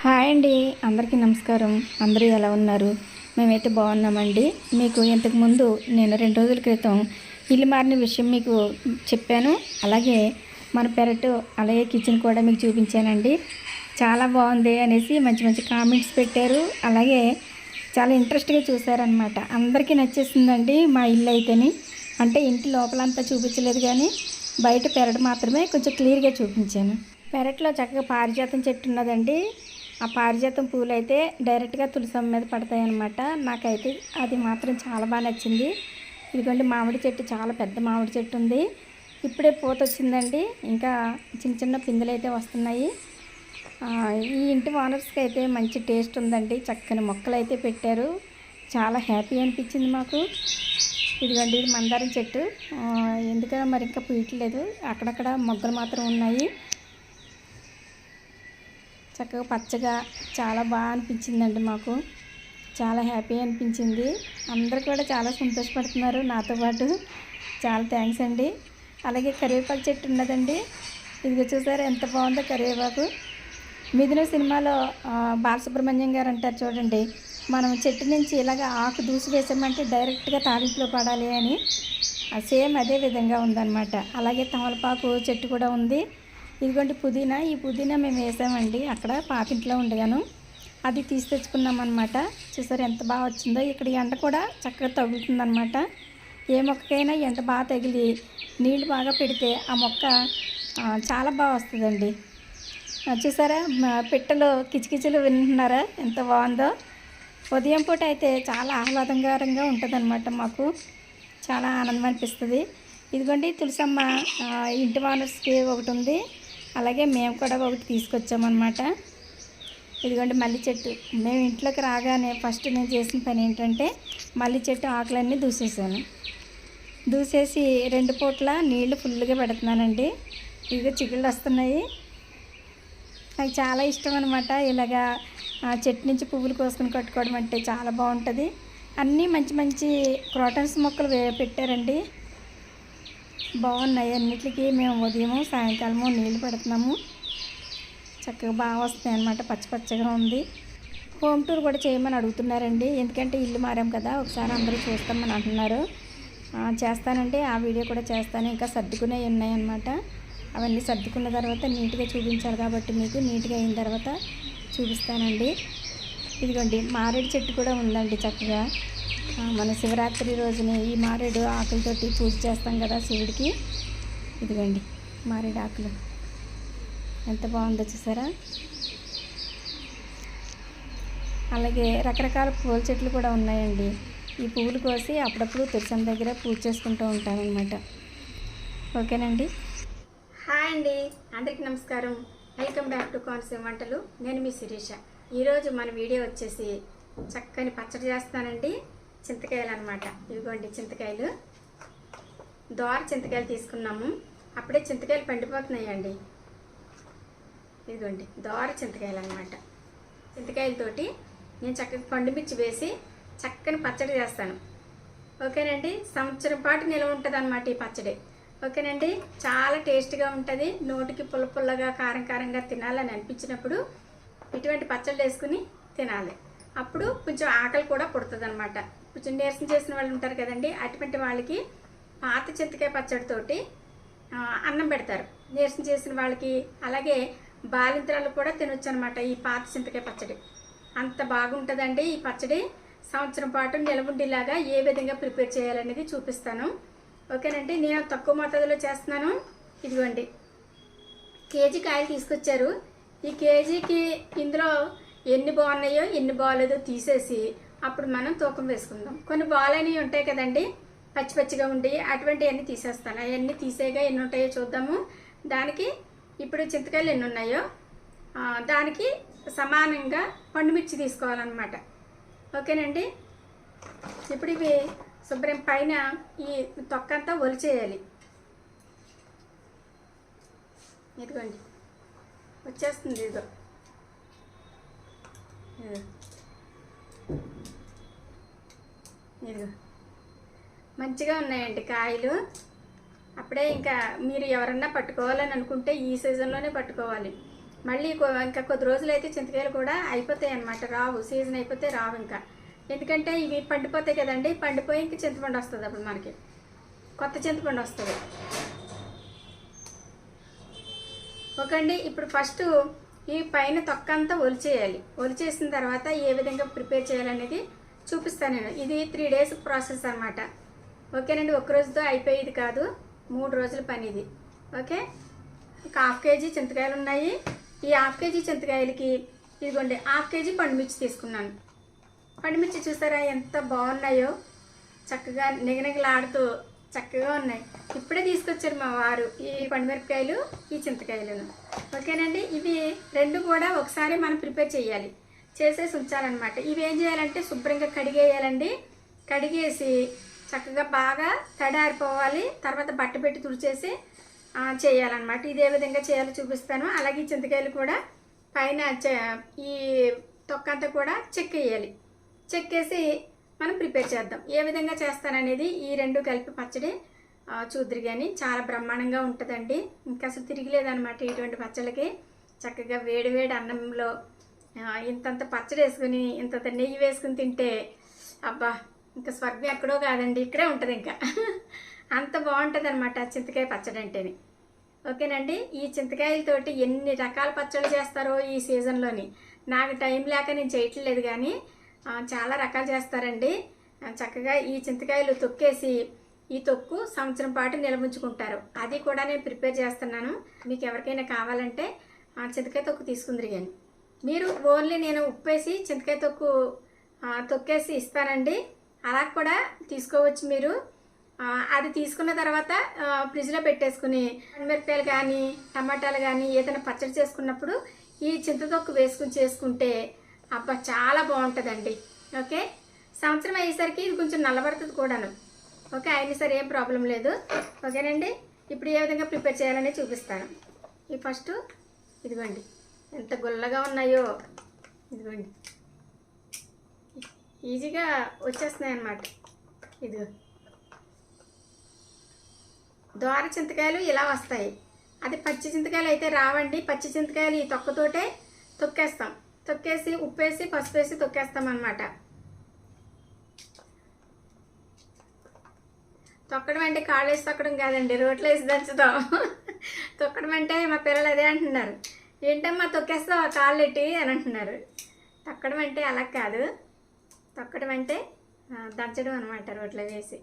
Hi అండి అందరికీ నమస్కారం. అందరూ ఎలా ఉన్నారు? మేమైతే బాగున్నామండి. మీకు ఇంతకుముందు నేను రెండు రోజుల క్రితం ఇల్లు మారిన విషయం మీకు చెప్పాను. అలాగే మన పెరటు అలాగే కిచెన్ కూడా మీకు చూపించానండి. చాలా బాగుంది అనేసి మంచి మంచి కామెంట్స్ పెట్టారు. అలాగే చాలా ఇంట్రెస్ట్గా చూసారనమాట అందరికీ నచ్చేసిందండి మా ఇల్లు అయితేని. అంటే ఇంటి లోపలంతా చూపించలేదు కానీ బయట పెరడు మాత్రమే కొంచెం క్లియర్గా చూపించాను. పెరట్లో చక్కగా పారిజాతం చెట్టు ఉన్నదండి. ఆ పారిజాతం పూలు అయితే డైరెక్ట్గా తులసమ్మ మీద పడతాయి అన్నమాట నాకైతే అది మాత్రం చాలా బాగా నచ్చింది. ఇదిగోండి మామిడి చెట్టు చాలా పెద్ద మామిడి చెట్టు ఉంది. ఇప్పుడే పూత వచ్చిందండి. ఇంకా చిన్న చిన్న పిందెలు అయితే వస్తున్నాయి ఈ ఇంటి ఓనర్స్కి అయితే మంచి టేస్ట్ ఉందండి. చక్కని మొక్కలు అయితే పెట్టారు. చాలా హ్యాపీ అనిపించింది మాకు. ఇదిగోండి ఇది మందారం చెట్టు. ఆ, ఎందుకో మరి ఇంకా పూయట్లేదు. అక్కడక్కడ మొగ్గలు మాత్రం ఉన్నాయి. చక్కగా పచ్చగా చాలా బాగా అనిపించిందండి మాకు. చాలా హ్యాపీ అనిపించింది. అందరు కూడా చాలా సంతోషపడుతున్నారు నాతో పాటు. చాలా థ్యాంక్స్ అండి. అలాగే కరివేపాకు చెట్టు ఉన్నదండి. ఇదిగో చూసారు ఎంత బాగుందో కరివేపాకు. మిథున సినిమాలో బాలసుబ్రహ్మణ్యం గారు అంటారు చూడండి. మనం చెట్టు నుంచి ఇలాగ ఆకు దూసి వేసామంటే డైరెక్ట్గా తాలింపులో పడాలి అని. సేమ్ అదే విధంగా ఉందన్నమాట. అలాగే తమలపాకు చెట్టు కూడా ఉంది. ఇదిగోండి పుదీనా. ఈ పుదీనా మేము వేసామండి. అక్కడ పాతింట్లో ఉండగాను అది తీసి తెచ్చుకున్నాం అనమాట చూసారు ఎంత బాగా వచ్చిందో. ఇక్కడ ఎండ కూడా చక్కగా తగులుతుందనమాట ఏ మొక్కకైనా ఎండ బాగా తగిలి నీళ్ళు బాగా పెడితే ఆ మొక్క చాలా బాగా వస్తుందండి. చూసారా? మా పిట్టలు కిచకిచలు వింటున్నారా? ఎంత బాగుందో. ఉదయం పూట అయితే చాలా ఆహ్లాదకరంగా ఉంటుందన్నమాట మాకు. చాలా ఆనందం అనిపిస్తుంది. ఇదిగోండి తులసమ్మ ఇంటి వానర్స్కి ఒకటి ఉంది. అలాగే మేము కూడా ఒకటి తీసుకొచ్చామన్నమాట. ఇదిగోండి మల్లి చెట్టు. మేము ఇంట్లోకి రాగానే ఫస్ట్ నేను చేసిన పని ఏంటంటే మల్లి చెట్టు ఆకులన్నీ దూసేసాను. దూసేసి రెండు పూట్ల నీళ్ళు ఫుల్గా పెడుతున్నానండి. ఇదిగో చిగుళ్ళు వస్తున్నాయి. నాకు చాలా ఇష్టం అనమాట ఇలాగా చెట్టు నుంచి పువ్వులు కోసుకొని కట్టుకోవడం అంటే చాలా బాగుంటుంది. అన్నీ మంచి మంచి క్రోటన్స్ మొక్కలు పెట్టారండి. బాగున్నాయి. అన్నిటికీ మేము ఉదయము సాయంకాలము నీళ్ళు పెడుతున్నాము. చక్కగా బాగా వస్తాయి అన్నమాట. పచ్చ పచ్చగా ఉంది. హోమ్ టూర్ కూడా చేయమని అడుగుతున్నారండి. ఎందుకంటే ఇల్లు మారాం కదా. ఒకసారి అందరూ చూస్తామని అంటున్నారు. చేస్తానంటే ఆ వీడియో కూడా చేస్తాను. ఇంకా సర్దుకునే ఉన్నాయన్నమాట అవన్నీ సర్దుకున్న తర్వాత నీట్గా చూపించాలి కాబట్టి మీకు. నీట్గా అయిన తర్వాత చూపిస్తానండి. ఇదిగోండి. మారేడు చెట్టు కూడా ఉందండి చక్కగా. మన శివరాత్రి రోజున ఈ మారేడు ఆకులతోటి పూజ చేస్తాం కదా శివుడికి. ఇదిగోండి మారేడు ఆకులు. ఎంత బాగుందో చూసారా? అలాగే రకరకాల పూల చెట్లు కూడా ఉన్నాయండి. ఈ పువ్వులు కోసి అప్పుడప్పుడు తులసం దగ్గర పూజ చేసుకుంటూ ఉంటానన్నమాట ఓకేనండి? హాయ్ అండి అందరికీ నమస్కారం. వెల్కమ్ బ్యాక్ టు కోనసీమ వంటలు. నేను మీ శిరీష. ఈరోజు మన వీడియో వచ్చేసి చక్కని పచ్చడి చేస్తానండి. చింతకాయలు అనమాట ఇదిగోండి చింతకాయలు. దోర చింతకాయలు తీసుకున్నాము. అప్పుడే చింతకాయలు పండిపోతున్నాయండి. ఇదిగోండి దోర చింతకాయలు అనమాట చింతకాయలతోటి నేను చక్కగా పండుమిర్చి వేసి చక్కని పచ్చడి చేస్తాను. ఓకేనండి? సంవత్సరం పాటు నిల్వ ఉంటుంది అనమాట ఈ పచ్చడి. ఓకేనండి? చాలా టేస్ట్గా ఉంటుంది. నోటికి పుల్ల పుల్లగా కారం కారంగా తినాలని అనిపించినప్పుడు ఇటువంటి పచ్చళ్ళు వేసుకుని తినాలి. అప్పుడు కొంచెం ఆకలి కూడా పుడుతుంది అనమాట కొంచెం నీరసం చేసిన వాళ్ళు ఉంటారు కదండి అటువంటి వాళ్ళకి పాత చింతకాయ పచ్చడితోటి అన్నం పెడతారు. నీరసం చేసిన వాళ్ళకి అలాగే బాలింతరాలు కూడా తినొచ్చు అనమాట ఈ పాత చింతకాయ పచ్చడి. అంత బాగుంటుందండి ఈ పచ్చడి. సంవత్సరం పాటు నిలవుండేలాగా ఏ విధంగా ప్రిపేర్ చేయాలనేది చూపిస్తాను. ఓకేనండి నేను తక్కువ మోతాదులో చేస్తున్నాను. ఇదిగోండి. కేజీ కాయలు తీసుకొచ్చారు. ఈ కేజీకి ఇందులో ఎన్ని బాగున్నాయో ఎన్ని బాగాలేదో తీసేసి అప్పుడు మనం తూకం వేసుకుందాం. కొన్ని బాగాలేనివి ఉంటాయి కదండి. పచ్చి పచ్చిగా ఉండి అటువంటివన్నీ తీసేస్తాను. అవన్నీ తీసేగా ఎన్ని ఉంటాయో చూద్దాము. దానికి ఇప్పుడు చింతకాయలు ఎన్ని ఉన్నాయో దానికి సమానంగా పండుమిర్చి తీసుకోవాలన్నమాట. ఓకేనండి? ఇప్పుడు ఇవి శుభ్రం పైన ఈ తొక్కంతా ఒలిచేయాలి. ఇదిగోండి. వచ్చేస్తుంది ఇదిగో. ఇదిగో. మంచిగా ఉన్నాయండి కాయలు. అప్పుడే ఇంకా మీరు ఎవరన్నా పట్టుకోవాలని అనుకుంటే ఈ సీజన్లోనే పట్టుకోవాలి. మళ్ళీ ఇంకా కొద్ది రోజులు అయితే చింతకాయలు కూడా అయిపోతాయి అన్నమాట. రావు సీజన్ అయిపోతే రావు ఇంకా. ఎందుకంటే ఇవి పండిపోతాయి కదండి పండిపోయి ఇంక చింతపండు వస్తుంది అప్పుడు మనకి. కొత్త చింతపండు వస్తుంది. ఓకే అండి ఇప్పుడు ఫస్ట్ ఈ పైన తొక్క అంతా ఒలిచేయాలి. ఒలిచేసిన తర్వాత ఏ విధంగా ప్రిపేర్ చేయాలనేది చూపిస్తాను నేను. ఇది త్రీ డేస్ ప్రాసెస్ అనమాట ఓకేనండి ఒక రోజుతో అయిపోయేది కాదు. మూడు రోజుల పని ఇది. ఓకే? ఒక హాఫ్ కేజీ చింతకాయలు ఉన్నాయి. ఈ హాఫ్ కేజీ చింతకాయలకి ఇదిగోండి హాఫ్ కేజీ పండుమిర్చి తీసుకున్నాను. పండుమిర్చి చూసారా ఎంత బాగున్నాయో? చక్కగా నిగనిగలాడుతూ చక్కగా ఉన్నాయి. ఇప్పుడే తీసుకొచ్చారు మా వారు ఈ పండుమిరపకాయలు ఈ చింతకాయలను. ఓకేనండి ఇవి రెండు కూడా ఒకసారి మనం ప్రిపేర్ చేయాలి. చేసేసి ఉంచాలన్నమాట. ఇవి ఏం చేయాలంటే శుభ్రంగా కడిగేయాలండి. కడిగేసి చక్కగా బాగా తడారిపోవాలి. తర్వాత బట్ట పెట్టి తుడిచేసి చేయాలన్నమాట. ఇదే విధంగా చేయాలో చూపిస్తాను. అలాగే చింతకాయలు కూడా పైన ఈ తొక్క అంతా కూడా చెక్కేయాలి చెక్కేసి మనం ప్రిపేర్ చేద్దాం. ఏ విధంగా చేస్తాననేది ఈ రెండు కలిపి పచ్చడి చూద్దరు కానీ చాలా బ్రహ్మాండంగా ఉంటుందండి. ఇంకా అసలు తిరిగిలేదనమాట ఇటువంటి పచ్చళ్ళకి. చక్కగా వేడి వేడి అన్నంలో ఇంతంత పచ్చడి వేసుకుని ఇంతంత నెయ్యి వేసుకుని తింటే అబ్బా ఇంకా స్వర్గం ఎక్కడో కాదండి ఇక్కడే ఉంటుంది ఇంకా. అంత బాగుంటుంది అనమాట చింతకాయ పచ్చడి అంటేనే. ఓకేనండి? ఈ చింతకాయలతోటి ఎన్ని రకాల పచ్చళ్ళు చేస్తారో ఈ సీజన్లోని. నాకు టైం లేక నేను చేయట్లేదు కానీ చాలా రకాలు చేస్తారండి. చక్కగా ఈ చింతకాయలు తొక్కేసి ఈ తొక్కు సంవత్సరం పాటు నిలవుంచుకుంటారు అది కూడా నేను ప్రిపేర్ చేస్తున్నాను. మీకు ఎవరికైనా కావాలంటే ఆ, చింతకాయ తొక్కు తీసుకుందిరిగాను కానీ మీరు ఓన్లీ నేను ఉప్పేసి చింతకాయ తొక్కు తొక్కేసి ఇస్తానండి. అలా కూడా తీసుకోవచ్చు మీరు. అది తీసుకున్న తర్వాత ఫ్రిడ్జ్లో పెట్టేసుకుని మిరపకాయలు కానీ టమాటాలు కానీ ఏదైనా పచ్చడి చేసుకున్నప్పుడు ఈ చింతతొక్కు వేసుకుని చేసుకుంటే అబ్బా చాలా బాగుంటుందండి. ఓకే? సంవత్సరం అయ్యేసరికి ఇది కొంచెం నల్లబడుతుంది కూడాను. ఓకే? అయినా సరే ఏం ప్రాబ్లం లేదు. ఓకేనండి? ఇప్పుడు ఏ విధంగా ప్రిపేర్ చేయాలని చూపిస్తాను. ఈ ఫస్ట్ ఇదిగోండి. ఎంత గుల్లగా ఉన్నాయో. ఇదిగోండి. ఈజీగా వచ్చేస్తున్నాయి అన్నమాట ఇదిగో. దోర చింతకాయలు ఇలా వస్తాయి. అదే పచ్చి చింతకాయలు అయితే రావండి. పచ్చి చింతకాయలు ఈ తొక్కతోటే తొక్కేస్తాం. తొక్కేసి ఉప్పేసి పసుపు వేసి తొక్కేస్తాం అనమాట తొక్కడం అంటే కాళ్ళు వేసి తొక్కడం కాదండి రోట్లో వేసి దంచుతాం. తొక్కడం అంటే మా పిల్లలు అదే అంటున్నారు. ఏంటమ్మా తొక్కేస్తావా కాళ్ళు ఎట్టి అని అంటున్నారు. తొక్కడం అంటే అలా కాదు. తొక్కడం అంటే దంచడం అనమాట రోట్లో వేసి.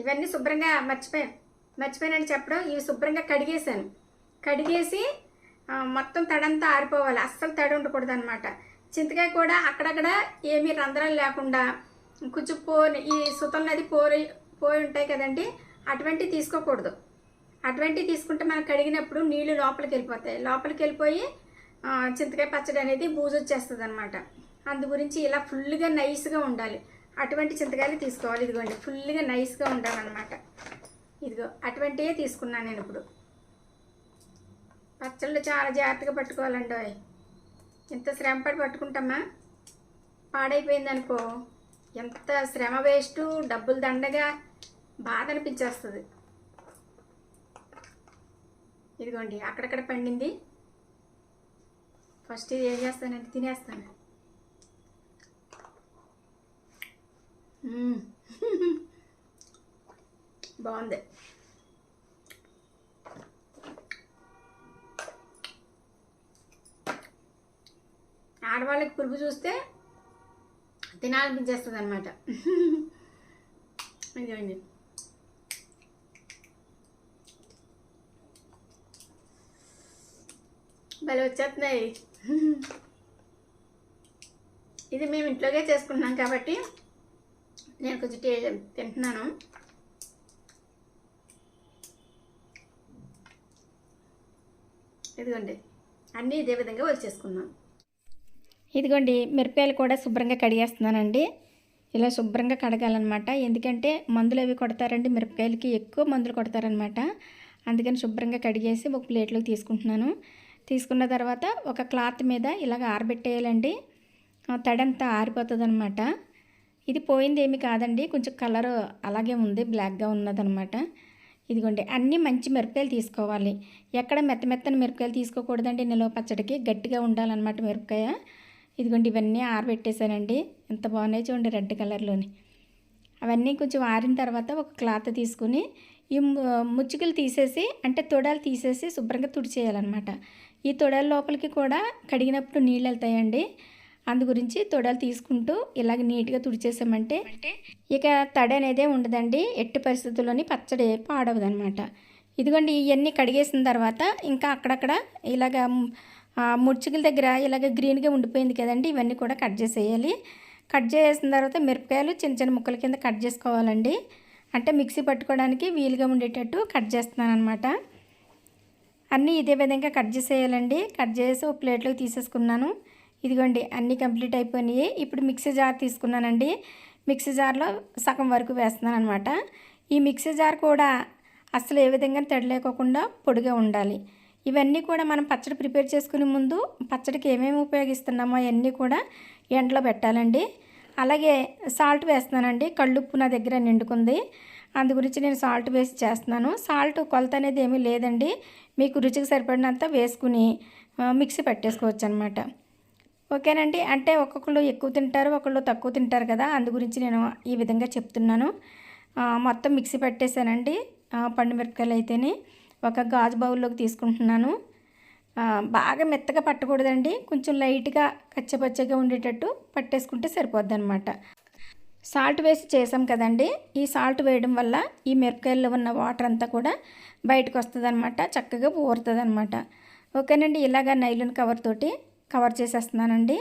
ఇవన్నీ శుభ్రంగా మర్చిపోయాను మర్చిపోయానని చెప్పడం ఇవి శుభ్రంగా కడిగేశాను. కడిగేసి మొత్తం తడంతా ఆరిపోవాలి. అస్సలు తడి ఉండకూడదు అనమాట చింతకాయ కూడా అక్కడక్కడ ఏమీ రంధ్రాలు లేకుండా కొంచెం పోని ఈ సుతం నది పోరి పోయి ఉంటాయి కదండి అటువంటివి తీసుకోకూడదు. అటువంటివి తీసుకుంటే మనం కడిగినప్పుడు నీళ్ళు లోపలికి వెళ్ళిపోతాయి. లోపలికి వెళ్ళిపోయి చింతకాయ పచ్చడి అనేది బూజు వచ్చేస్తుంది అనమాట అందు గురించి ఇలా ఫుల్గా నైస్గా ఉండాలి. అటువంటి చింతకాయలు తీసుకోవాలి. ఇదిగోండి ఫుల్గా నైస్గా ఉండాలన్నమాట. ఇదిగో అటువంటివే తీసుకున్నాను నేను ఇప్పుడు. పచ్చళ్ళు చాలా జాగ్రత్తగా పట్టుకోవాలండి అవి ఎంత శ్రమ పడి పట్టుకుంటామా? పాడైపోయింది అనుకో ఎంత శ్రమ వేస్ట్ డబ్బులు దండగా బాధ అనిపించేస్తుంది ఇదిగోండి అక్కడక్కడ పండింది. ఫస్ట్ ఇది ఏం చేస్తానంటే తినేస్తాను. బాగుంది. ఆడవాళ్ళకి పులుపు చూస్తే తినాలనిపించేస్తుంది అనమాట ఇదిగోండి. భలే వచ్చేస్తున్నాయి ఇది మేము ఇంట్లోనే చేసుకుంటున్నాం కాబట్టి నేను కొంచెం టే తింటున్నాను. ఇదిగోండి అన్నీ ఇదే విధంగా వచ్చేసుకున్నాం ఇదిగోండి మిరపకాయలు కూడా శుభ్రంగా కడిగేస్తున్నానండి. ఇలా శుభ్రంగా కడగాలన్నమాట. ఎందుకంటే మందులు అవి కొడతారండి? మిరపకాయలకి ఎక్కువ మందులు కొడతారనమాట అందుకని శుభ్రంగా కడిగేసి ఒక ప్లేట్లోకి తీసుకుంటున్నాను. తీసుకున్న తర్వాత ఒక క్లాత్ మీద ఇలాగ ఆరబెట్టేయాలండి. తడంతా ఆరిపోతుంది అనమాట ఇది పోయింది ఏమి కాదండి. కొంచెం కలర్ అలాగే ఉంది బ్లాక్గా ఉన్నదనమాట ఇదిగోండి అన్నీ మంచి మిరపకాయలు తీసుకోవాలి. ఎక్కడ మెత్త మెత్తని మిరపకాయలు తీసుకోకూడదండి. నిలవ పచ్చడికి గట్టిగా ఉండాలన్నమాట మిరపకాయ. ఇదిగోండి ఇవన్నీ ఆరబెట్టేశానండి. ఎంత బాగున్నాయి చూడండి రెడ్ కలర్లోని. అవన్నీ కొంచెం ఆరిన తర్వాత ఒక క్లాత్ తీసుకుని ఈ ముచ్చుకలు తీసేసి అంటే తొడాలు తీసేసి శుభ్రంగా తుడిచేయాలన్నమాట. ఈ తొడల లోపలికి కూడా కడిగినప్పుడు నీళ్ళు వెళ్తాయండి. అందు గురించి తొడలు తీసుకుంటూ ఇలాగ నీట్గా తుడిచేసామంటే ఇక తడి అనేదే ఉండదండి. ఎట్టి పరిస్థితుల్లోని పచ్చడి పాడవదనమాట. ఇదిగోండి ఇవన్నీ కడిగేసిన తర్వాత ఇంకా అక్కడక్కడ ఇలాగ ముడుచుకుల దగ్గర ఇలాగ గ్రీన్గా ఉండిపోయింది కదండి. ఇవన్నీ కూడా కట్ చేసేయాలి. కట్ చేసిన తర్వాత మిరపకాయలు చిన్న చిన్న ముక్కల కింద కట్ చేసుకోవాలండి. అంటే మిక్సీ పట్టుకోవడానికి వీలుగా ఉండేటట్టు కట్ చేస్తున్నాను అనమాట అన్నీ ఇదే విధంగా కట్ చేసేయాలండి. కట్ చేసి ఒక ప్లేట్లోకి తీసేసుకున్నాను. ఇదిగోండి అన్నీ కంప్లీట్ అయిపోయినాయి. ఇప్పుడు మిక్సీ జార్ తీసుకున్నానండి. మిక్సీ జార్లో సగం వరకు వేస్తున్నాను అనమాట ఈ మిక్సీ జార్ కూడా అసలు ఏ విధంగా తడిలేకోకుండా పొడిగా ఉండాలి. ఇవన్నీ కూడా మనం పచ్చడి ప్రిపేర్ చేసుకునే ముందు పచ్చడికి ఏమేమి ఉపయోగిస్తున్నామో అవన్నీ కూడా ఎండలో పెట్టాలండి. అలాగే సాల్ట్ వేస్తున్నానండి. కళ్ళుప్పు నా దగ్గర నిండుకుంది. అందు గురించి నేను సాల్ట్ వేసి చేస్తున్నాను. సాల్ట్ కొలత అనేది ఏమీ లేదండి. మీకు రుచికి సరిపడినంత వేసుకుని మిక్సీ పెట్టేసుకోవచ్చు అనమాట ఓకేనండి. అంటే ఒక్కొక్కరు ఎక్కువ తింటారు ఒకళ్ళు తక్కువ తింటారు కదా. అందు గురించి నేను ఈ విధంగా చెప్తున్నాను. మొత్తం మిక్సీ పెట్టేశానండి పండు మిరపకాయలు అయితేనే ఒక గాజు బౌల్లోకి తీసుకుంటున్నాను. బాగా మెత్తగా పట్టకూడదండి. కొంచెం లైట్గా కచ్చపచ్చగా ఉండేటట్టు పట్టేసుకుంటే సరిపోద్ది అనమాట సాల్ట్ వేసి చేసాం కదండి. ఈ సాల్ట్ వేయడం వల్ల ఈ మిరపకాయల్లో ఉన్న వాటర్ అంతా కూడా బయటకు వస్తుంది అనమాట చక్కగా ఊరుతుంది అనమాట ఓకేనండి ఇలాగ నైలున్ కవర్ తోటి కవర్ చేసేస్తున్నానండి.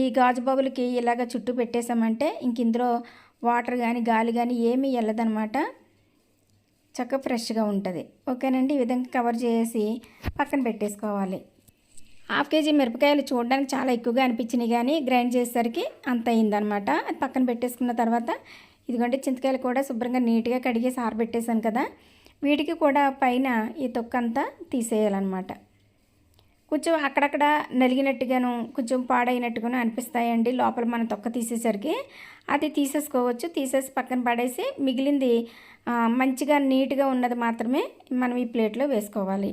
ఈ గాజు బాబులకి ఇలాగ చుట్టూ పెట్టేసామంటే ఇంక ఇందులో వాటర్ కానీ గాలి కానీ ఏమీ వెళ్ళదనమాట చక్కగా ఫ్రెష్గా ఉంటుంది. ఓకేనండి ఈ విధంగా కవర్ చేసి పక్కన పెట్టేసుకోవాలి. హాఫ్ కేజీ మిరపకాయలు చూడడానికి చాలా ఎక్కువగా అనిపించినాయి కానీ గ్రైండ్ చేసేసరికి అంత అయిందనమాట అది పక్కన పెట్టేసుకున్న తర్వాత ఇదిగోండి చింతకాయలు కూడా శుభ్రంగా నీట్గా కడిగేసి ఆరబెట్టేశాను కదా. వీటికి కూడా పైన ఈ తొక్కంతా తీసేయాలన్నమాట. కొంచెం అక్కడక్కడ నలిగినట్టుగాను కొంచెం పాడైనట్టుగాను అనిపిస్తాయండి లోపల మనం తొక్క తీసేసరికి. అది తీసేసుకోవచ్చు. తీసేసి పక్కన పడేసి మిగిలింది మంచిగా నీట్గా ఉన్నది మాత్రమే మనం ఈ ప్లేట్లో వేసుకోవాలి.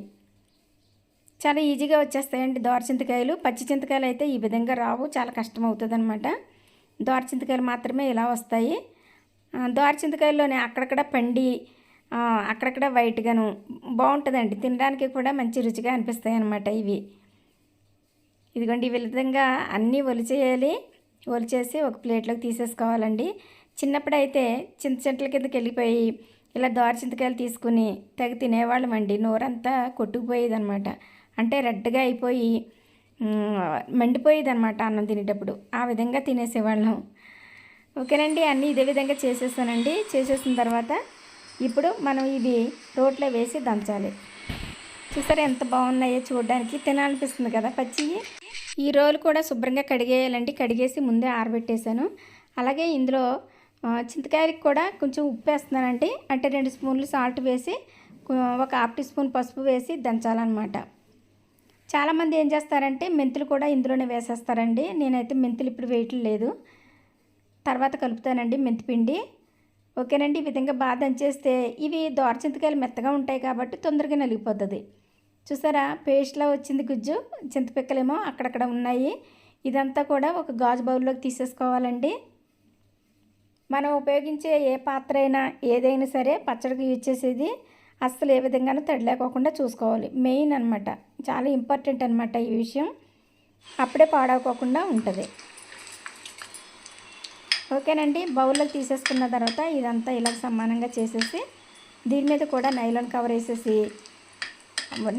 చాలా ఈజీగా వచ్చేస్తాయండి దోరచింతకాయలు. పచ్చి చింతకాయలు అయితే ఈ విధంగా రావు. చాలా కష్టం అవుతుంది అనమాట దోరచింతకాయలు మాత్రమే ఇలా వస్తాయి. దోరచింతకాయల్లోనే అక్కడక్కడ పండి అక్కడక్కడ వైట్గాను బాగుంటుందండి. తినడానికి కూడా మంచి రుచిగా అనిపిస్తాయి అన్నమాట ఇవి. ఇదిగోండి ఈ విధంగా అన్నీ ఒలిచేయాలి. ఒలిచేసి ఒక ప్లేట్లోకి తీసేసుకోవాలండి. చిన్నప్పుడైతే చింత చెట్ల కిందకి వెళ్ళిపోయి ఇలా దోర చింతకాయలు తీసుకుని తెగ తినేవాళ్ళమండి. నోరంతా కొట్టుకుపోయేది అనమాట అంటే రెడ్గా అయిపోయి మండిపోయేది అనమాట అన్నం తినేటప్పుడు. ఆ విధంగా తినేసేవాళ్ళం. ఓకేనండి అన్నీ ఇదే విధంగా చేసేసానండి చేసేసిన తర్వాత ఇప్పుడు మనం ఇవి రోట్లో వేసి దంచాలి. చూసారా ఎంత బాగున్నాయో చూడడానికి. తినాలనిపిస్తుంది కదా పచ్చి ఈ రోలు కూడా శుభ్రంగా కడిగేయాలండి. కడిగేసి ముందే ఆరబెట్టేశాను. అలాగే ఇందులో ఆ, చింతకాయకి కూడా కొంచెం ఉప్పు వేస్తున్నానండి. అంటే రెండు స్పూన్లు సాల్ట్ వేసి ఒక హాఫ్ టీ స్పూన్ పసుపు వేసి దంచాలన్నమాట. చాలామంది ఏం చేస్తారంటే మెంతులు కూడా ఇందులోనే వేసేస్తారండి. నేనైతే మెంతులు ఇప్పుడు వేయటం లేదు. తర్వాత కలుపుతానండి మెంతిపిండి. ఓకేనండి ఈ విధంగా బాగా దంచేస్తే ఇవి దోర చింతకాయలు మెత్తగా ఉంటాయి కాబట్టి తొందరగా నలిగిపోతుంది. చూసారా పేస్ట్లో వచ్చింది గుజ్జు. చింతపిక్కలేమో అక్కడక్కడ ఉన్నాయి. ఇదంతా కూడా ఒక గాజు బౌల్లోకి తీసేసుకోవాలండి. మనం ఉపయోగించే ఏ పాత్ర అయినా ఏదైనా సరే పచ్చడికి యూజ్ చేసేది అస్సలు ఏ విధంగానూ తడి లేకోకుండా చూసుకోవాలి. మెయిన్ అనమాట చాలా ఇంపార్టెంట్ అనమాట ఈ విషయం. అప్పుడే పాడవకోకుండా ఉంటుంది. ఓకేనండి. బౌల్లోకి తీసేసుకున్న తర్వాత ఇదంతా ఇలా సమానంగా చేసేసి దీని మీద కూడా నైలాన్ కవర్ వేసేసి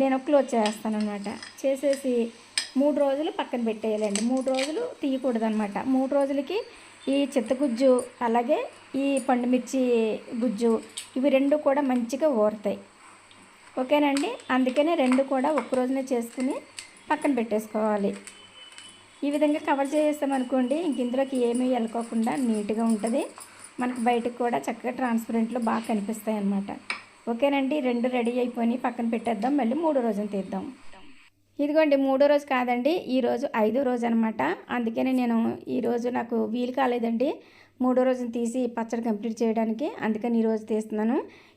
నేను క్లోజ్ చేస్తాను అనమాట చేసేసి మూడు రోజులు పక్కన పెట్టేయాలండి. మూడు రోజులు తీయకూడదు అనమాట మూడు రోజులకి ఈ చిత్తగుజ్జు అలాగే ఈ పండుమిర్చి గుజ్జు ఇవి రెండు కూడా మంచిగా ఊరుతాయి ఓకేనండి? అందుకనే రెండు కూడా ఒక్క రోజునే చేసుకుని పక్కన పెట్టేసుకోవాలి. ఈ విధంగా కవర్ చేసామనుకోండి ఇంక ఇందులోకి ఏమీ వెళ్ళకోకుండా నీట్గా ఉంటుంది. మనకు బయటకు కూడా చక్కగా ట్రాన్స్పరెంట్లు బాగా కనిపిస్తాయి అన్నమాట. ఓకేనండి? రెండు రెడీ అయిపోయి పక్కన పెట్టేద్దాం. మళ్ళీ మూడో రోజున తీద్దాం. ఇదిగోండి మూడో రోజు కాదండి ఈ రోజు ఐదో రోజు అనమాట అందుకనే నేను ఈరోజు నాకు వీలు కాలేదండి. మూడో రోజున తీసి పచ్చడి కంప్లీట్ చేయడానికి అందుకని ఈరోజు తీస్తున్నాను.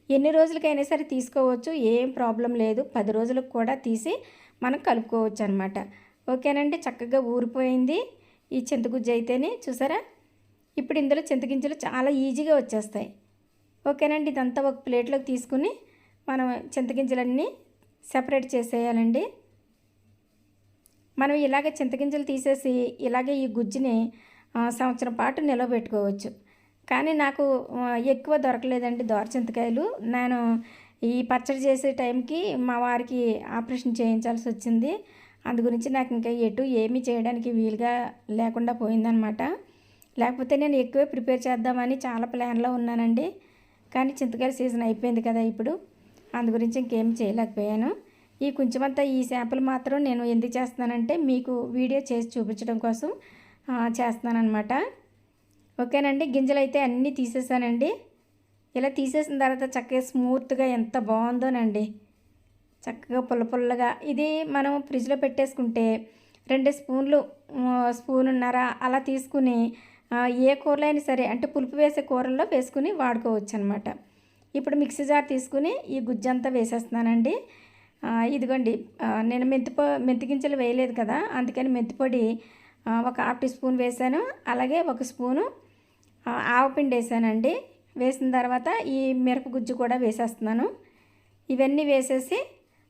ఎన్ని రోజులకైనా సరే తీసుకోవచ్చు ఏం ప్రాబ్లం లేదు. పది రోజులకు కూడా తీసి మనం కలుపుకోవచ్చు అనమాట ఓకేనండి? చక్కగా ఊరిపోయింది ఈ చింతగుజ్జు అయితేనే చూసారా? ఇప్పుడు ఇందులో చింతగింజలు చాలా ఈజీగా వచ్చేస్తాయి. ఓకేనండి? ఇదంతా ఒక ప్లేట్లోకి తీసుకుని మనం చింతగింజలన్నీ సెపరేట్ చేసేయాలండి. మనం ఇలాగే చింతగింజలు తీసేసి ఇలాగే ఈ గుజ్జుని సంవత్సరం పాటు నిల్వ పెట్టుకోవచ్చు కానీ నాకు ఎక్కువ దొరకలేదండి దోరచింతకాయలు. నేను ఈ పచ్చడి చేసే టైంకి మా వారికి ఆపరేషన్ చేయించాల్సి వచ్చింది. అందు గురించి నాకు ఇంకా ఎటు ఏమీ చేయడానికి వీలుగా లేకుండా పోయిందనమాట. లేకపోతే నేను ఎక్కువే ప్రిపేర్ చేద్దామని చాలా ప్లాన్లో ఉన్నానండి. కానీ చింతకాయల సీజన్ అయిపోయింది కదా ఇప్పుడు. అందు గురించి ఇంకేం చేయలేకపోయాను. ఈ కొంచెమంతా ఈ శాంపుల్ మాత్రం నేను ఎందుకు చేస్తున్నానంటే మీకు వీడియో చేసి చూపించడం కోసం. చేస్తున్నానమాట ఓకేనండి గింజలు అయితే అన్నీ తీసేసానండి. ఇలా తీసేసిన తర్వాత చక్కగా స్మూత్గా ఎంత బాగుందోనండి. చక్కగా పుల్ల పుల్లగా. ఇది మనం ఫ్రిడ్జ్లో పెట్టేసుకుంటే రెండు స్పూన్లు స్పూన్ స్పూనున్నర అలా తీసుకుని ఏ కూరలో అయినా సరే అంటే పులుపు వేసే కూరల్లో వేసుకుని వాడుకోవచ్చు అనమాట ఇప్పుడు మిక్సీ జార్ తీసుకుని ఈ గుజ్జంతా వేసేస్తున్నానండి. ఇదిగోండి నేను మెంతిపొ మెంతి గింజలు వేయలేదు కదా అందుకని మెంతిపొడి ఒక హాఫ్ టీ స్పూన్ వేసాను. అలాగే ఒక స్పూను ఆవపిండి వేసానండి. వేసిన తర్వాత ఈ మిరప గుజ్జు కూడా వేసేస్తున్నాను. ఇవన్నీ వేసేసి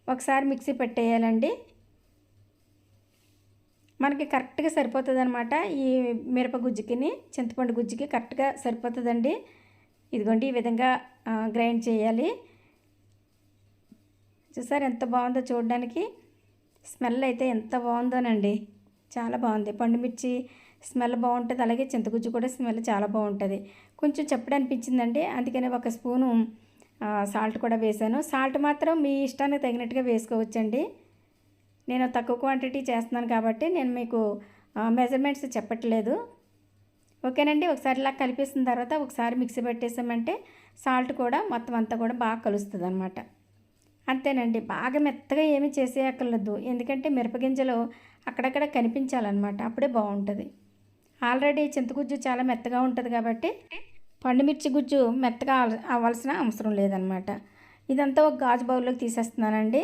ఒకసారి మిక్సీ పెట్టేయాలండి. మనకి కరెక్ట్గా సరిపోతుంది అనమాట ఈ మిరప గుజ్జుకిని చింతపండు గుజ్జుకి కరెక్ట్గా సరిపోతుందండి. ఇదిగోండి ఈ విధంగా గ్రైండ్ చేయాలి. చూసారు ఎంత బాగుందో చూడడానికి? స్మెల్ అయితే ఎంత బాగుందోనండి. చాలా బాగుంది. పండుమిర్చి స్మెల్ బాగుంటుంది. అలాగే చింతగుజ్జు కూడా స్మెల్ చాలా బాగుంటుంది. కొంచెం చెప్పడం అనిపించిందండి అందుకని ఒక స్పూను సాల్ట్ కూడా వేసాను సాల్ట్ మాత్రం మీ ఇష్టానికి తగినట్టుగా వేసుకోవచ్చండి. నేను తక్కువ క్వాంటిటీ చేస్తున్నాను కాబట్టి నేను మీకు మెజర్మెంట్స్ చెప్పట్లేదు. ఓకేనండి? ఒకసారి ఇలా కలిపేసిన తర్వాత ఒకసారి మిక్సీ పెట్టేసామంటే సాల్ట్ కూడా మొత్తం అంతా కూడా బాగా కలుస్తుంది అనమాట అంతేనండి. బాగా మెత్తగా ఏమీ చేసేయక్కర్లేదు. ఎందుకంటే మిరపగింజలు అక్కడక్కడ కనిపించాలన్నమాట. అప్పుడే బాగుంటుంది. ఆల్రెడీ చింతగుజ్జు చాలా మెత్తగా ఉంటుంది కాబట్టి పండుమిర్చి గుజ్జు మెత్తగా అవ్వాల్సిన అవసరం లేదనమాట ఇదంతా ఒక గాజు బౌల్లోకి తీసేస్తున్నానండి.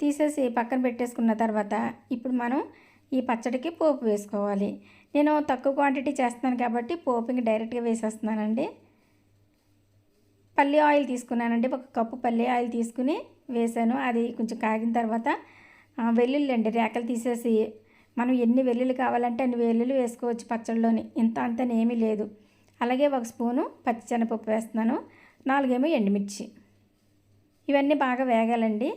తీసేసి పక్కన పెట్టేసుకున్న తర్వాత ఇప్పుడు మనం ఈ పచ్చడికి పోపు వేసుకోవాలి. నేను తక్కువ క్వాంటిటీ చేస్తున్నాను కాబట్టి పోపు ఇంక డైరెక్ట్గా వేసేస్తున్నానండి. పల్లి ఆయిల్ తీసుకున్నానండి. ఒక కప్పు పల్లి ఆయిల్ తీసుకుని వేసాను. అది కొంచెం కాగిన తర్వాత వెల్లుల్లండి రేకలు తీసేసి మనం ఎన్ని వెల్లుల్లి కావాలంటే అన్ని వెల్లుల్లి వేసుకోవచ్చు పచ్చడిలోని ఇంత అంతని ఏమీ లేదు. అలాగే ఒక స్పూను పచ్చిశనగపప్పు వేస్తున్నాను. నాలుగేమో ఎండుమిర్చి. ఇవన్నీ బాగా వేగాలండి.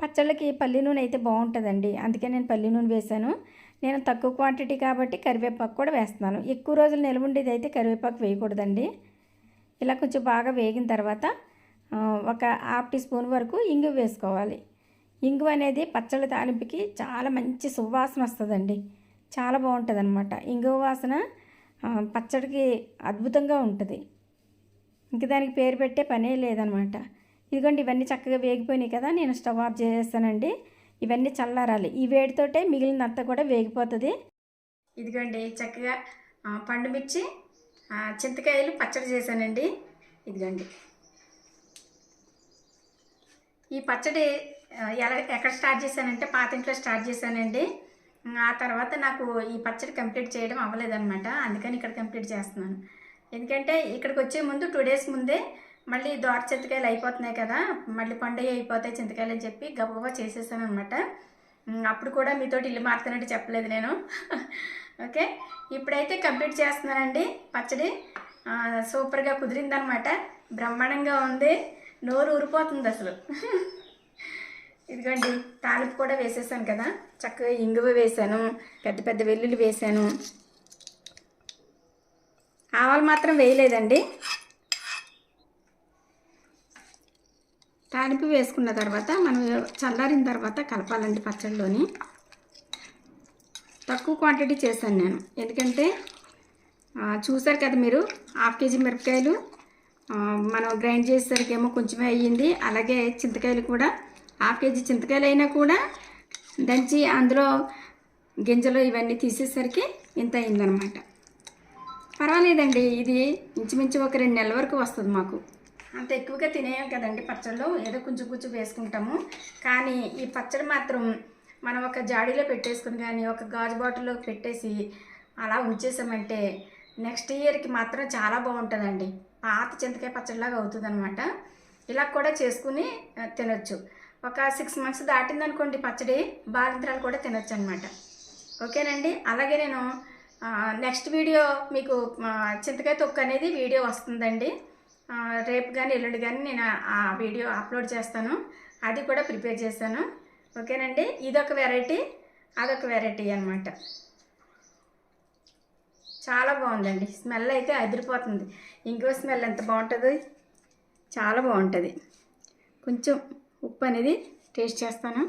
పచ్చళ్ళకి పల్లి నూనె అయితే బాగుంటుందండి. అందుకే నేను పల్లి నూనె వేశాను. నేను తక్కువ క్వాంటిటీ కాబట్టి కరివేపాకు కూడా వేస్తున్నాను. ఎక్కువ రోజులు నిల్వ ఉండేది అయితే కరివేపాకు వేయకూడదండి. ఇలా కొంచెం బాగా వేగిన తర్వాత ఒక హాఫ్ టీ స్పూన్ వరకు ఇంగు వేసుకోవాలి. ఇంగు అనేది పచ్చళ్ళ తాలింపుకి చాలా మంచి సువాసన వస్తుందండి. చాలా బాగుంటుంది అనమాట ఇంగువ వాసన పచ్చడికి అద్భుతంగా ఉంటుంది. ఇంక దానికి పేరు పెట్టే పనే లేదనమాట ఇదిగోండి ఇవన్నీ చక్కగా వేగిపోయినాయి కదా నేను స్టవ్ ఆఫ్ చేసేస్తానండి. ఇవన్నీ చల్లారాలి. ఈ వేడితోటే మిగిలినంతా కూడా వేగిపోతుంది. ఇదిగోండి చక్కగా పండుమిర్చి చింతకాయలు పచ్చడి చేశానండి. ఇదిగోండి. ఈ పచ్చడి ఎలా ఎక్కడ స్టార్ట్ చేశానంటే పాత ఇంట్లో స్టార్ట్ చేశానండి. ఆ తర్వాత నాకు ఈ పచ్చడి కంప్లీట్ చేయడం అవ్వలేదన్నమాట. అందుకని ఇక్కడ కంప్లీట్ చేస్తున్నాను. ఎందుకంటే ఇక్కడికి వచ్చే ముందు టూ డేస్ ముందే మళ్ళీ దోర చింతకాయలు అయిపోతున్నాయి కదా మళ్ళీ పండుగ అయిపోతాయి చింతకాయలు అని చెప్పి గబగబా చేసేసాను అనమాట అప్పుడు కూడా మీతో ఇల్లు మారుతున్నట్టు చెప్పలేదు నేను. ఓకే? ఇప్పుడైతే కంప్లీట్ చేస్తున్నానండి పచ్చడి. సూపర్గా కుదిరిందనమాట బ్రహ్మాండంగా ఉంది. నోరు ఊరిపోతుంది అసలు. ఇదిగోండి తాలింపు కూడా వేసేసాను కదా. చక్కగా ఇంగువ వేసాను పెద్ద పెద్ద వెల్లుల్లి వేసాను. ఆవాలు మాత్రం వేయలేదండి. తాలింపు వేసుకున్న తర్వాత మనం చల్లారిన తర్వాత కలపాలండి పచ్చడిలోని తక్కువ క్వాంటిటీ చేశాను నేను. ఎందుకంటే చూసారు కదా మీరు హాఫ్ కేజీ మిరపకాయలు మనం గ్రైండ్ చేసేసరికి ఏమో కొంచెమే అయ్యింది. అలాగే చింతకాయలు కూడా హాఫ్ కేజీ చింతకాయలు అయినా కూడా దంచి అందులో గింజలు ఇవన్నీ తీసేసరికి ఇంత అయిందనమాట. పర్వాలేదండి ఇది ఇంచుమించు ఒక రెండు నెలల వరకు వస్తుంది మాకు. అంత ఎక్కువగా తినేయం కదండి పచ్చళ్ళు ఏదో కొంచెం కొంచెం వేసుకుంటాము. కానీ ఈ పచ్చడి మాత్రం మనం ఒక జాడీలో పెట్టేసుకుని కానీ ఒక గాజు బాటిల్లో పెట్టేసి అలా ఉంచేసామంటే నెక్స్ట్ ఇయర్కి మాత్రం చాలా బాగుంటుందండి. పాత చింతకాయ పచ్చడిలాగా అవుతుందనమాట. ఇలా కూడా చేసుకుని తినొచ్చు. ఒక సిక్స్ మంత్స్ దాటిందనుకోండి పచ్చడి బాలింత్రాలు కూడా తినొచ్చు అనమాట ఓకేనండి? అలాగే నేను నెక్స్ట్ వీడియో మీకు చింతకాయ తొక్కు అనేది వీడియో వస్తుందండి. రేపు కానీ ఎల్లుండి కానీ నేను ఆ- వీడియో అప్లోడ్ చేస్తాను. అది కూడా ప్రిపేర్ చేశాను. ఓకేనండి? ఇదొక వెరైటీ అదొక వెరైటీ అనమాట. చాలా బాగుందండి. స్మెల్ అయితే అదిరిపోతుంది. ఇంకో స్మెల్ ఎంత బాగుంటుంది? చాలా బాగుంటుంది. కొంచెం ఉప్పు అనేది టేస్ట్ చేస్తాను.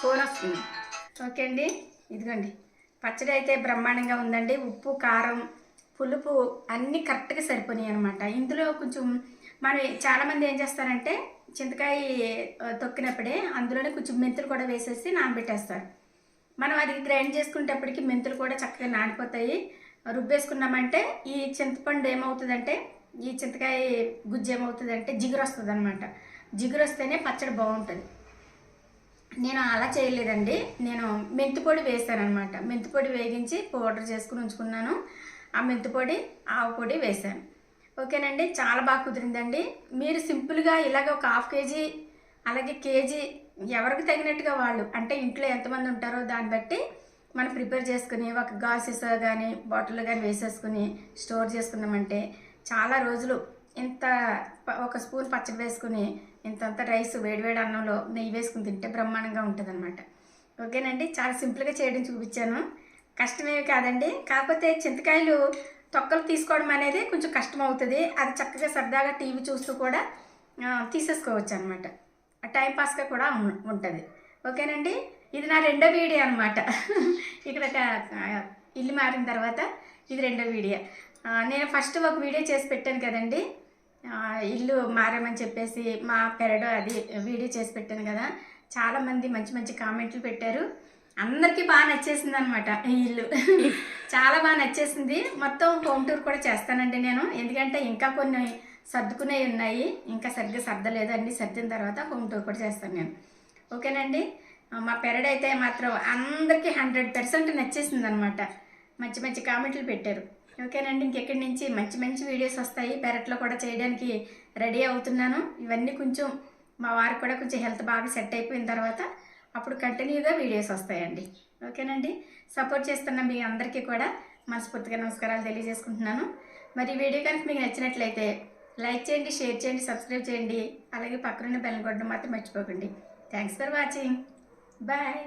ఫోన్ వస్తుంది. ఓకే అండి ఇదిగోండి. పచ్చడి అయితే బ్రహ్మాండంగా ఉందండి. ఉప్పు కారం పులుపు అన్నీ కరెక్ట్గా సరిపోయాయి అనమాట ఇందులో కొంచెం మనం చాలామంది ఏం చేస్తారంటే చింతకాయ తొక్కినప్పుడే అందులోనే కొంచెం మెంతులు కూడా వేసేసి నానబెట్టేస్తారు. మనం అది గ్రైండ్ చేసుకునేటప్పటికి మెంతులు కూడా చక్కగా నానిపోతాయి. రుబ్బేసుకున్నామంటే ఈ చింతపండు ఏమవుతుందంటే ఈ చింతకాయ గుజ్జు ఏమవుతుందంటే జిగురు వస్తుంది అనమాట జిగురు వస్తేనే పచ్చడి బాగుంటుంది. నేను అలా చేయలేదండి. నేను మెంతిపొడి వేసాను అనమాట మెంతిపొడి వేగించి పౌడర్ చేసుకుని ఉంచుకున్నాను. ఆ మెంతిపొడి ఆవు పొడి వేసాను. ఓకేనండి? చాలా బాగా కుదిరిందండి. మీరు సింపుల్గా ఇలాగ ఒక హాఫ్ కేజీ అలాగే కేజీ ఎవరికి తగినట్టుగా వాళ్ళు అంటే ఇంట్లో ఎంతమంది ఉంటారో దాన్ని బట్టి మనం ప్రిపేర్ చేసుకుని ఒక గాసెస్ కానీ బాటిల్ కానీ వేసేసుకుని స్టోర్ చేసుకున్నామంటే చాలా రోజులు ఇంత ఒక స్పూన్ పచ్చడి వేసుకుని ఇంతంత రైస్ వేడివేడి అన్నంలో నెయ్యి వేసుకుని తింటే బ్రహ్మాండంగా ఉంటుంది ఓకేనండి? చాలా సింపుల్గా చేయడం చూపించాను. కష్టమేమి కాదండి? కాకపోతే చింతకాయలు తొక్కలు తీసుకోవడం అనేది కొంచెం కష్టం అవుతుంది అది చక్కగా సరదాగా టీవీ చూస్తూ కూడా తీసేసుకోవచ్చు అనమాట టైంపాస్గా కూడా ఉంటుంది. ఓకేనండి? ఇది నా రెండో వీడియో అనమాట ఇక్కడ ఇల్లు మారిన తర్వాత ఇది రెండో వీడియో. నేను ఫస్ట్ ఒక వీడియో చేసి పెట్టాను కదండి. ఇల్లు మారామని చెప్పేసి మా పెరడు అది వీడియో చేసి పెట్టాను కదా. చాలామంది మంచి మంచి కామెంట్లు పెట్టారు. అందరికీ బాగా నచ్చేసింది అనమాట ఈ ఇల్లు. చాలా బాగా నచ్చేసింది. మొత్తం హోమ్ టూర్ కూడా చేస్తానండి నేను. ఎందుకంటే ఇంకా కొన్ని సర్దుకునేవి ఉన్నాయి. ఇంకా సరిగ్గా సర్దలేదు అన్నీ సర్దిన తర్వాత హోమ్ టూర్ కూడా చేస్తాను నేను. ఓకేనండి? మా పెరడు అయితే మాత్రం అందరికీ హండ్రెడ్ పర్సెంట్ నచ్చేసింది అనమాట మంచి మంచి కామెంట్లు పెట్టారు. ఓకేనండి? ఇంకెక్కడి నుంచి మంచి మంచి వీడియోస్ వస్తాయి. పెరట్లో కూడా చేయడానికి రెడీ అవుతున్నాను. ఇవన్నీ కొంచెం మా వారికి కూడా కొంచెం హెల్త్ బాగా సెట్ అయిపోయిన తర్వాత అప్పుడు కంటిన్యూగా వీడియోస్ వస్తాయండి. ఓకేనండి? సపోర్ట్ చేస్తున్న మీ అందరికీ కూడా మనస్ఫూర్తిగా నమస్కారాలు తెలియజేసుకుంటున్నాను. మరి వీడియో కనుక మీకు నచ్చినట్లయితే లైక్ చేయండి షేర్ చేయండి సబ్స్క్రైబ్ చేయండి. అలాగే పక్కనున్న బెల్ కొట్టడం మాత్రం మర్చిపోకండి. Thanks for watching. బాయ్.